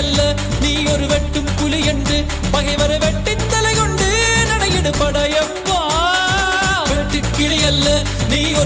அல்ல. நீ ஒரு வெட்டும் புலி என்று பகைவர வெட்டி தலை கொண்டு நடையிடு படையப்பா. வெட்டு கிளி அல்ல நீ ஒரு